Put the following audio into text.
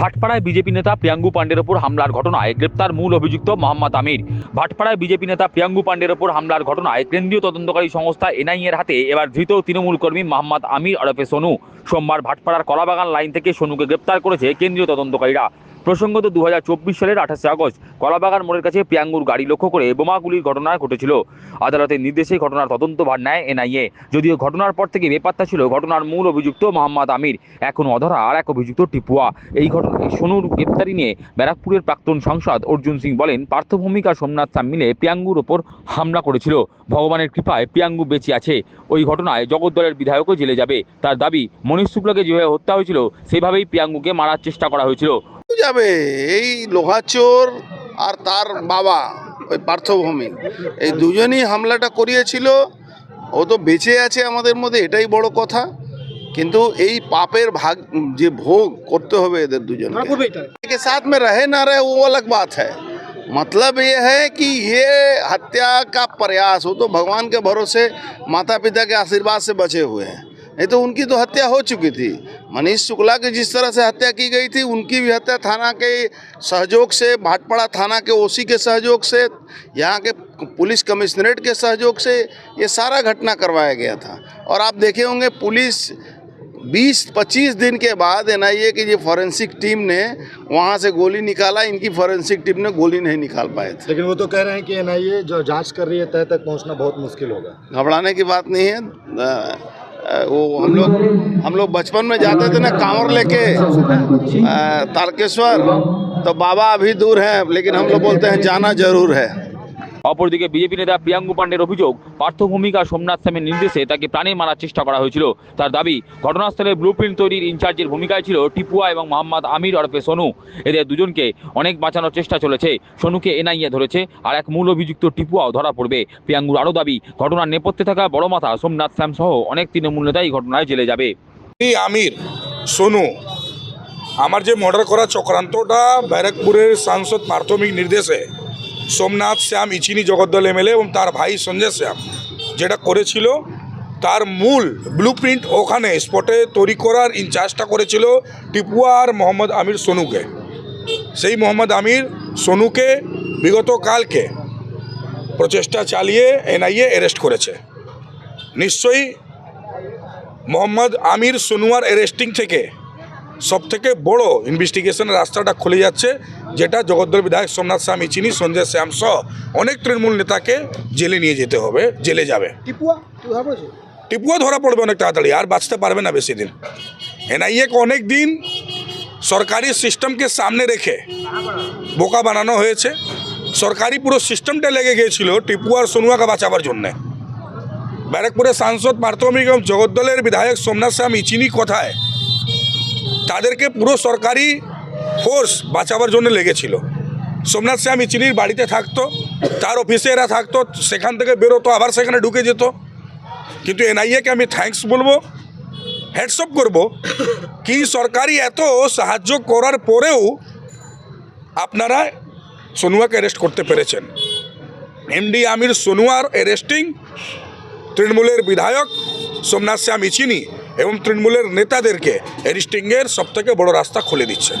ভাটপাড়ায় BJP নেতা প্রিয়াঙ্গু পাণ্ডের ওপর হামলার ঘটনায় গ্রেপ্তার মূল অভিযুক্ত মোহাম্মদ আমির। ভাটপাড়ায় বিজেপি নেতা প্রিয়াঙ্গু পাণ্ডের ওপর হামলার ঘটনায় কেন্দ্রীয় তদন্তকারী সংস্থা এনআইএর হাতে এবার ধৃত তৃণমূল কর্মী মোহাম্মদ আমির ওরফে সোনু। সোমবার ভাটপাড়ার কলাবাগান লাইন থেকে সোনুকে গ্রেপ্তার করেছে কেন্দ্রীয় তদন্তকারীরা। প্রসঙ্গত দু হাজার চব্বিশ সালের আঠাশে আগস্ট কলাবাগান মোড়ের কাছে পিয়াঙ্গুর গাড়ি লক্ষ্য করে বোমাগুলির ঘটনা ঘটেছিল। আদালতের নির্দেশে ঘটনার তদন্তভার নেয় এনআইএ। যদিও ঘটনার পর থেকে বেপাত্তা ছিল ঘটনার মূল অভিযুক্ত মোহাম্মদ আমির, এখন অধরা আর এক অভিযুক্ত টিপুয়া। এই ঘটনায় সোনুর গ্রেপ্তারি নিয়ে ব্যারাকপুরের প্রাক্তন সাংসদ অর্জুন সিং বলেন পার্থভূমিক সোমনাথ সাম মিলে প্রিয়াঙ্গুর ওপর হামলা করেছিল। ভগবানের কৃপায় পিয়াঙ্গু বেঁচে আছে। ওই ঘটনায় জগদ্দলের বিধায়কও জেলে যাবে। তার দাবি, মনীষ শুক্লাকে যেভাবে হত্যা হয়েছিল, সেভাবেই পিয়াঙ্গুকে মারার চেষ্টা করা হয়েছিল। যাবে এই লোহাচোর আর তার বাবা ওই পার্থভূমি এই দুজনই হামলাটা করিয়েছিল ও তো বেঁচে আছে আমাদের মধ্যে এটাই বড় কথা কিন্তু এই পাপের ভাগ যে ভোগ করতে হবে এদের দুজনকে के साथ में रहे ना रहे वो अलग बात है मतलब ये है कि ये हत्या का प्रयास वो तो भगवान के भरोसे माता पिता के आशीर्वाद से बचे हुए हैं नहीं तो उनकी तो हत्या हो चुकी थी मनीष शुक्ला की जिस तरह से हत्या की गई थी उनकी भी हत्या थाना के सहयोग से भाटपाड़ा थाना के ओसी के सहयोग से यहाँ के पुलिस कमिश्नरेट के सहयोग से ये सारा घटना करवाया गया था। और आप देखे होंगे पुलिस 20-25 दिन के बाद एनआईए की जो फॉरेंसिक टीम ने वहाँ से गोली निकाला इनकी फॉरेंसिक टीम ने गोली नहीं निकाल पाए थे। लेकिन वो तो कह रहे हैं कि एनआईए जो जाँच कर रही है तय तक पहुँचना बहुत मुश्किल होगा। घबराने की बात नहीं है। वो हम लोग हम लोग बचपन में जाते थे ना कांवर लेके तारकेश्वर तो बाबा अभी दूर हैं, लेकिन हम लोग बोलते हैं जाना ज़रूर है। অপরদিকে বিজেপি নেতা প্রিয়াঙ্গু পাণ্ডের অভিযোগ পার্থভূমিক আর সোমনাথ স্যামের নির্দেশে তাকে প্রাণে মারার চেষ্টা করা হয়েছিল। তার দাবি, ঘটনাস্থলে ব্লুপ্রিন্ট তৈরির ইনচার্জের ভূমিকায় ছিল টিপুয়া এবং মোহাম্মদ আমির ওরফে সোনু। এদের দুজনকে অনেক বাঁচানোর চেষ্টা চলেছে, সোনুকে এনআইএ ধরেছে আর এক মূল অভিযুক্ত টিপুয়াও ধরা পড়বে। প্রিয়াঙ্গুর আরও দাবি, ঘটনার নেপথ্যে থাকা বড় মাথা সোমনাথ স্যাম সহ অনেক তৃণমূল নেতা এই ঘটনায় জেলে যাবে। আমির, সোনু, আমার যে মর্ডার করা চক্রান্তটা ব্যারাকপুরের সাংসদ প্রাথমিক নির্দেশে সোমনাথ শ্যাম ইচিনি জগদ্দল এমএলএ এবং তার ভাই সঞ্জয় শ্যাম, যেটা করেছিল তার মূল ব্লুপ্রিন্ট ওখানে স্পটে তৈরি করার ইনচার্জটা করেছিল টিপুয়া আর মোহাম্মদ আমির সোনুকে। সেই মোহাম্মদ আমির সোনুকে বিগত কালকে প্রচেষ্টা চালিয়ে এনআইএ অ্যারেস্ট করেছে। নিশ্চয়ই মোহাম্মদ আমির সোনুয়ার অ্যারেস্টিং থেকে সবথেকে বড় ইনভেস্টিগেশনের রাস্তাটা খুলে যাচ্ছে যেটা জগদ্দল বিধায়ক সোমনাথ স্বামী চিনি সঞ্জয় শ্যাম সহ অনেক তৃণমূল নেতাকে জেলে নিয়ে যেতে হবে জেলে যাবে। টিপুয়া? ধরা পড়বে অনেক তাড়াতাড়ি আর বাঁচতে পারবে না বেশি দিন। এনআইএকে অনেক দিন সরকারি সিস্টেমকে সামনে রেখে বোকা বানানো হয়েছে। সরকারি পুরো সিস্টেমটা লেগে গিয়েছিল টিপু আর সোনুয়াকে বাঁচাবার জন্যে। ব্যারাকপুরের সাংসদ প্রাথমিক এবং জগদ্দলের বিধায়ক সোমনাথ শ্যাম ইচিনি কথায় তাদেরকে পুরো সরকারি ফোর্স বাঁচাবার জন্য লেগেছিল। সোমনাথ শ্যাম ইচিনির বাড়িতে থাকতো, তার অফিসে এরা থাকতো, সেখান থেকে বেরোতো, আবার সেখানে ঢুকে যেত। কিন্তু এনআইএকে আমি থ্যাঙ্কস বলব হ্যাটসঅপ করব কি সরকারি এত সাহায্য করার পরেও আপনারা সোনুয়াকে অ্যারেস্ট করতে পেরেছেন। এমডি আমির সোনুয়ার অ্যারেস্টিং তৃণমূলের বিধায়ক সোমনাথ শ্যাম ইচিনি এবং তৃণমূলের নেতাদেরকে এরিস্টিংয়ের সবথেকে বড় রাস্তা খুলে দিচ্ছে।